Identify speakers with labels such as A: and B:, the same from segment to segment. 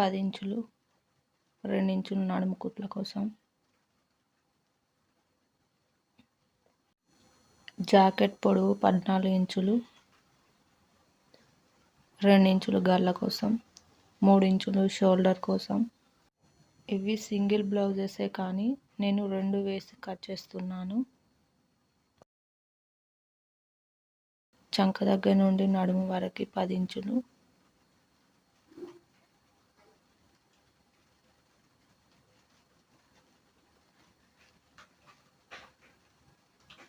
A: పది ఇంచులు రెండు ఇంచులు నడుము కుట్ల కోసం. జాకెట్ పొడవు పద్నాలుగు ఇంచులు రెండు ఇంచులు గల్ల కోసం మూడు ఇంచులు షోల్డర్ కోసం. ఇవి సింగిల్ బ్లౌజెసే కానీ నేను రెండు వేసి కట్ చేస్తున్నాను. చంక దగ్గర నుండి నడుము వరకు పది ఇంచులు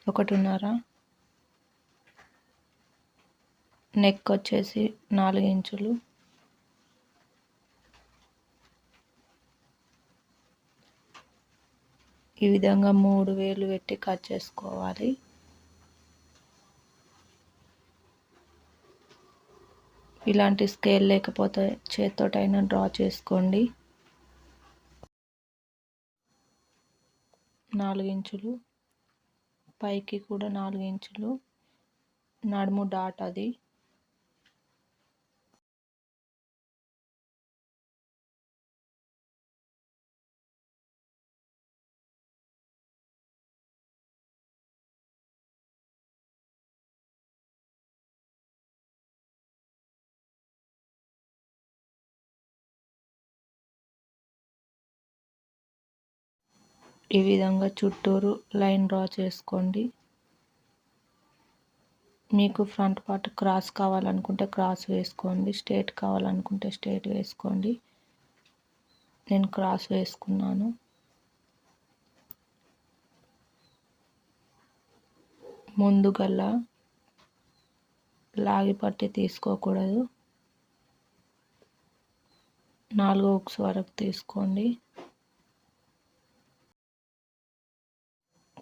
A: ఒకటిన్నర. నెక్ వచ్చేసి నాలుగు ఇంచులు. ఈ విధంగా మూడు వేలు పెట్టి కట్ చేసుకోవాలి. ఇలాంటి స్కేల్ లేకపోతే చేత్తోటైనా డ్రా చేసుకోండి. నాలుగు ఇంచులు. పైకి కూడా నాలుగు ఇంచులు నడుము డాట్ అది. ఈ విధంగా చుట్టూరు లైన్ డ్రా చేసుకోండి. మీకు ఫ్రంట్ పార్ట్ క్రాస్ కావాలనుకుంటే క్రాస్ వేసుకోండి. స్ట్రేట్ కావాలనుకుంటే స్ట్రేట్ వేసుకోండి. నేను క్రాస్ వేసుకున్నాను. ముందుగల్లా లాగి పట్టి తీసుకోకూడదు. నాలుగు ఉక్స్ వరకు తీసుకోండి.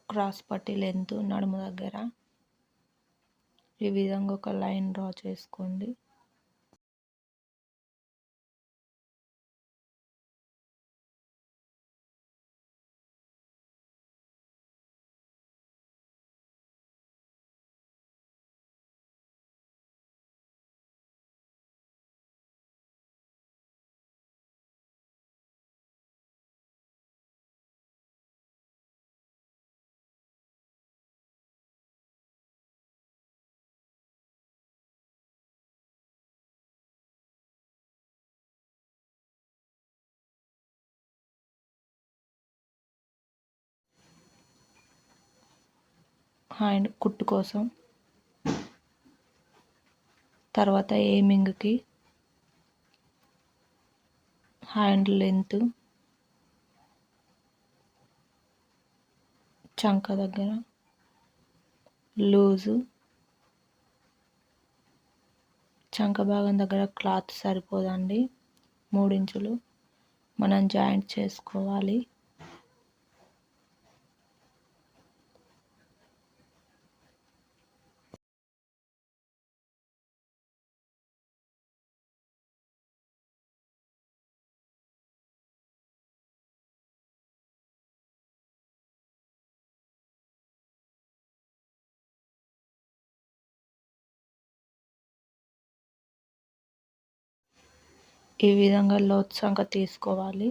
A: క్రాస్ పట్టి లెంత్ నడుము దగ్గర ఈ విధంగా ఒక లైన్ డ్రా చేసుకోండి. హ్యాండ్ కుట్టు కోసం. తర్వాత ఏమింగ్కి హ్యాండ్ లెంత్. చంక దగ్గర. లూజు. చంక భాగం దగ్గర క్లాత్ సరిపోదండి. మూడించులు. మనం జాయింట్ చేసుకోవాలి. ఈ విధంగా లోత్ సంఖ తీసుకోవాలి.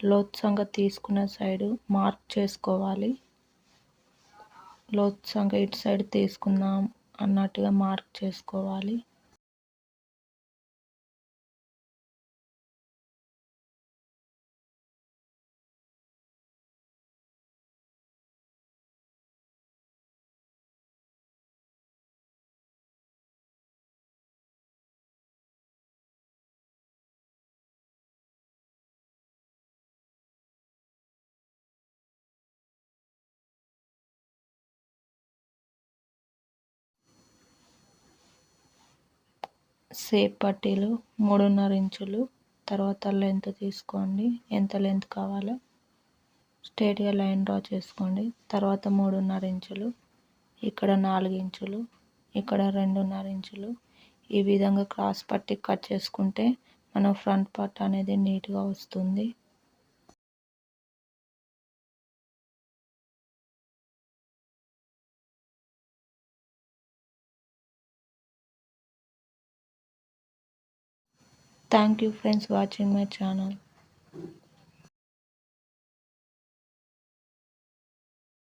A: లోత్ సంఖ తీసుకున్న సైడు మార్క్ చేసుకోవాలి. లోత్ సంఖ ఇటు సైడ్ తీసుకుందాం అన్నట్టుగా మార్క్ చేసుకోవాలి. సేప్ పట్టీలు మూడున్నర ఇంచులు తర్వాత లెంత్ తీసుకోండి. ఎంత లెంత్ కావాలో స్ట్రేట్గా లైన్ డ్రా చేసుకోండి. తర్వాత మూడున్నర ఇంచులు ఇక్కడ నాలుగు ఇంచులు ఇక్కడ రెండున్నర ఇంచులు ఈ విధంగా క్రాస్ పట్టి కట్ చేసుకుంటే మనం ఫ్రంట్ పార్ట్ అనేది నీట్గా వస్తుంది. Thank you friends watching my channel.